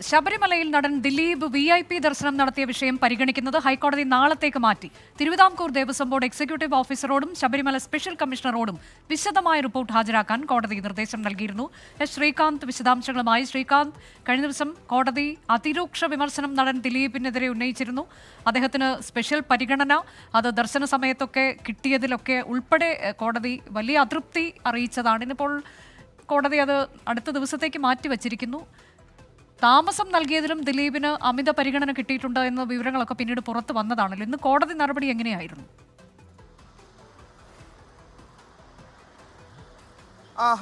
ശബരിമലയിൽ നടൻ Dileep V I P ദർശനം നടത്തിയ വിഷയം പരിഗണിക്കുന്നത് ഹൈക്കോടതി നാളത്തേക്ക് മാറ്റി. തിരുവിതാംകൂർ ദേവസ്വം ബോർഡ് എക്സിക്യൂട്ടീവ് ഓഫീസറോടും ശബരിമല സ്പെഷ്യൽ കമ്മീഷണറോടും വിശദമായ റിപ്പോർട്ട് ഹാജരാക്കാൻ കോടതി നിർദ്ദേശം നൽകിയിരുന്നു. എസ് ശ്രീകാന്ത് വിശദാംശങ്ങളുമായി ശ്രീകാന്ത്. കഴിഞ്ഞ ദിവസം കോടതി അതിരൂക്ഷ വിമർശനം നടൻ ദിലീപിനെതിരെ ഉന്നയിച്ചിരുന്നു. അദ്ദേഹത്തിന് സ്പെഷ്യൽ പരിഗണന അത് ദർശന സമയത്തൊക്കെ കിട്ടിയതിലൊക്കെ ഉൾപ്പെടെ കോടതി വലിയ അതൃപ്തി അറിയിച്ചതാണ്. ഇന്നിപ്പോൾ കോടതി അത് അടുത്ത ദിവസത്തേക്ക് മാറ്റിവച്ചിരിക്കുന്നു. താമസം നൽകിയതിലും ദിലീപിന് അമിത പരിഗണന കിട്ടിയിട്ടുണ്ട് എന്ന വിവരങ്ങളൊക്കെ പിന്നീട് പുറത്തു വന്നതാണല്ലോ. ഇന്ന് കോടതി നടപടി എങ്ങനെയായിരുന്നു?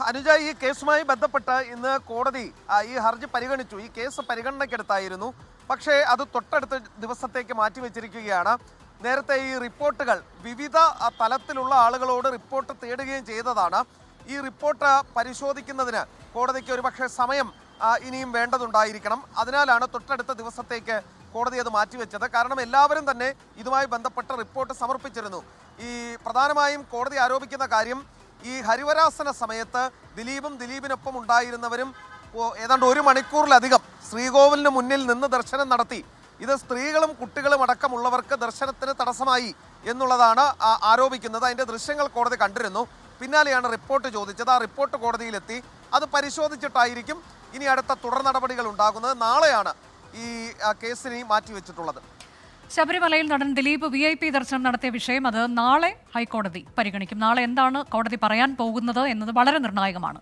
അനുജ ഈ കേസുമായി ബന്ധപ്പെട്ട് ഇന്ന് കോടതി ഈ ഹർജി പരിഗണിച്ചു. ഈ കേസ് പരിഗണനയ്ക്കെടുത്തായിരുന്നു. പക്ഷേ അത് തൊട്ടടുത്ത ദിവസത്തേക്ക് മാറ്റിവെച്ചിരിക്കുകയാണ്. നേരത്തെ ഈ റിപ്പോർട്ടുകൾ വിവിധ തലത്തിലുള്ള ആളുകളോട് റിപ്പോർട്ട് തേടുകയും ചെയ്തതാണ്. ഈ റിപ്പോർട്ട് പരിശോധിക്കുന്നതിന് കോടതിക്ക് ഒരുപക്ഷെ സമയം ഇനിയും വേണ്ടതുണ്ടായിരിക്കണം. അതിനാലാണ് തൊട്ടടുത്ത ദിവസത്തേക്ക് കോടതി അത് മാറ്റിവെച്ചത്. കാരണം എല്ലാവരും തന്നെ ഇതുമായി ബന്ധപ്പെട്ട റിപ്പോർട്ട് സമർപ്പിച്ചിരുന്നു. ഈ പ്രധാനമായും കോടതി ആരോപിക്കുന്ന കാര്യം ഈ ഹരിവരാസന സമയത്ത് ദിലീപും ദിലീപിനൊപ്പം ഉണ്ടായിരുന്നവരും ഏതാണ്ട് ഒരു മണിക്കൂറിലധികം ശ്രീകോവിലിന് മുന്നിൽ നിന്ന് ദർശനം നടത്തി. ഇത് സ്ത്രീകളും കുട്ടികളും അടക്കമുള്ളവർക്ക് ദർശനത്തിന് തടസ്സമായി എന്നുള്ളതാണ് ആരോപിക്കുന്നത്. അതിന്റെ ദൃശ്യങ്ങൾ കോടതി കണ്ടിരുന്നു. പിന്നാലെയാണ് റിപ്പോർട്ട് ചോദിച്ചത്. ആ റിപ്പോർട്ട് കോടതിയിലെത്തി. അത് പരിശോധിച്ചിട്ടായിരിക്കും ഇനി അടുത്ത തുടർ നടപടികൾ ഉണ്ടാകുന്നത് നാളെയാണ് ഈ കേസിനെ മാറ്റിവെച്ചിട്ടുള്ളത്. ശബരിമലയിൽ നടൻ ദിലീപ് വി ഐ പി ദർശനം നടത്തിയ വിഷയം അത് നാളെ ഹൈക്കോടതി പരിഗണിക്കും. നാളെ എന്താണ് കോടതി പറയാൻ പോകുന്നത് എന്നത് വളരെ നിർണായകമാണ്.